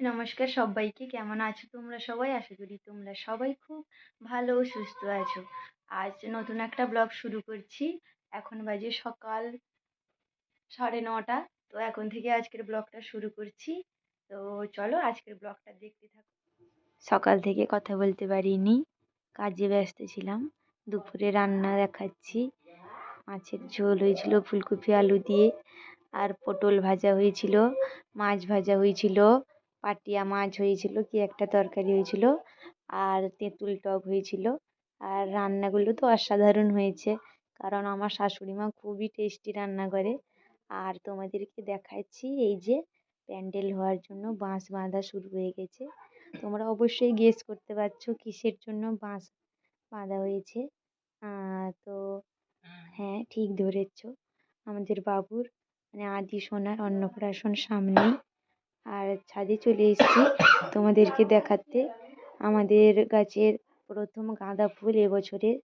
নমস্কার সবাইকে, কেমন আছো তোমরা সবাই? আশা করি তোমরা সবাই খুব ভালো সুস্থ আছো। আজ নতুন একটা ব্লগ শুরু করছি। এখন বাজে সকাল সাড়ে নটা। তো এখন থেকে আজকের ব্লগটা শুরু করছি। তো চলো আজকের ব্লগটা দেখতে থাকো। সকাল থেকে কথা বলতে পারিনি। কাজে ব্যস্ত ছিলাম। দুপুরে রান্না দেখাচ্ছি। মাছের ঝোল হয়েছিল ফুলকপি, আলু দিয়ে। আর পটল ভাজা হয়েছিল, মাছ ভাজা হয়েছিল। পাটিয়া মাছ হয়েছিল কি একটা তরকারি হয়েছিল আর তেঁতুল টক হয়েছিল। আর রান্নাগুলো তো অসাধারণ হয়েছে, কারণ আমার শাশুড়ি মা খুবই টেস্টি রান্না করে। আর তোমাদেরকে দেখাচ্ছি এই যে প্যান্ডেল হওয়ার জন্য বাঁশ বাঁধা শুরু হয়ে গেছে। তোমরা অবশ্যই গেস করতে পারছ কিসের জন্য বাঁশ বাঁধা হয়েছে। তো হ্যাঁ ঠিক ধরেছ। আমাদের বাবুর মানে আদি সোনার অন্নপ্রাশন সামনেই। আর ছাদে চলে এসেছি তোমাদেরকে দেখাতে। আমাদের গাছের প্রথম গাঁদা ফুল এবছরের।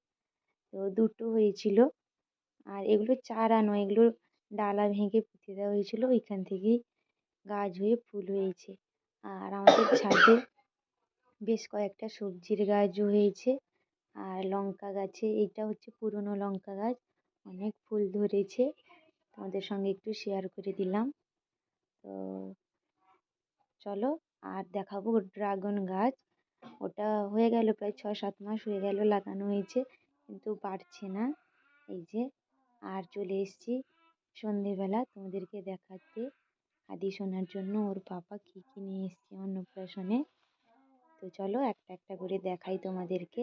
তো দুটো হয়েছিল। আর এগুলো চারা নয়, এগুলো ডালা ভেঙে পুঁতে দেওয়া হয়েছিল। ওইখান থেকেই গাছ হয়ে ফুল হয়েছে। আর আমাদের ছাদে বেশ কয়েকটা সবজির গাছও হয়েছে। আর লঙ্কা গাছে, এইটা হচ্ছে পুরনো লঙ্কা গাছ। অনেক ফুল ধরেছে। তোমাদের সঙ্গে একটু শেয়ার করে দিলাম। তো চলো, আর দেখাবো ড্রাগন গাছ। ওটা হয়ে গেল প্রায় ছয় সাত মাস হয়ে গেল লাগানো হয়েছে, কিন্তু বাড়ছে না। এই যে, আর চলে এসেছি সন্ধেবেলা তোমাদেরকে দেখাতে। আদি শোনার জন্য ওর পাপা কী কী নিয়ে এসছে অন্নপ্রাশনে। তো চলো একটা একটা করে দেখাই তোমাদেরকে।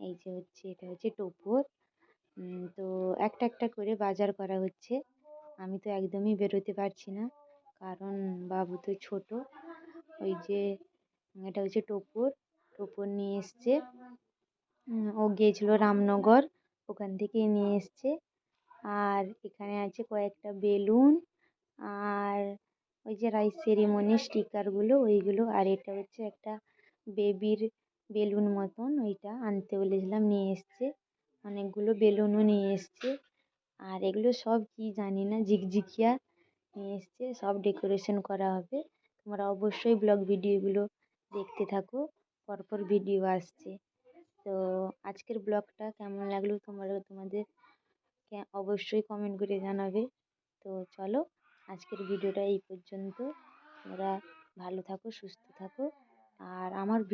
এই যে হচ্ছে, এটা হচ্ছে টোপর। তো একটা একটা করে বাজার করা হচ্ছে। আমি তো একদমই বেরোতে পারছি না। কারণ বাবু তো ছোট। ওই যে এটা হচ্ছে টোপর। টোপর নিয়ে এসছে। ও গিয়েছিল রামনগর। ওখান থেকে নিয়ে এসছে। আর এখানে আছে কয়েকটা বেলুন। আর ওই যে রাইস সেরিমনির স্টিকারগুলো ওইগুলো। আর এটা হচ্ছে একটা বেবির বেলুন মতন। ওইটা আনতে বলেছিলাম, নিয়ে এসছে। অনেকগুলো বেলুনও নিয়ে এসছে। আর এগুলো সব কি জানি না, ঝিকঝিকিয়া নিয়ে এসছে, সব ডেকোরেশন করা হবে। তোমরা অবশ্যই ব্লগ ভিডিওগুলো দেখতে থাকো, পরপর ভিডিও আসছে। তো আজকের ব্লগটা কেমন লাগল তোমরা, তোমাদের অবশ্যই কমেন্ট করে জানাবে। তো চলো, আজকের ভিডিওটা এই পর্যন্ত। তোমরা ভালো থাকো, সুস্থ থাকো। আর আমার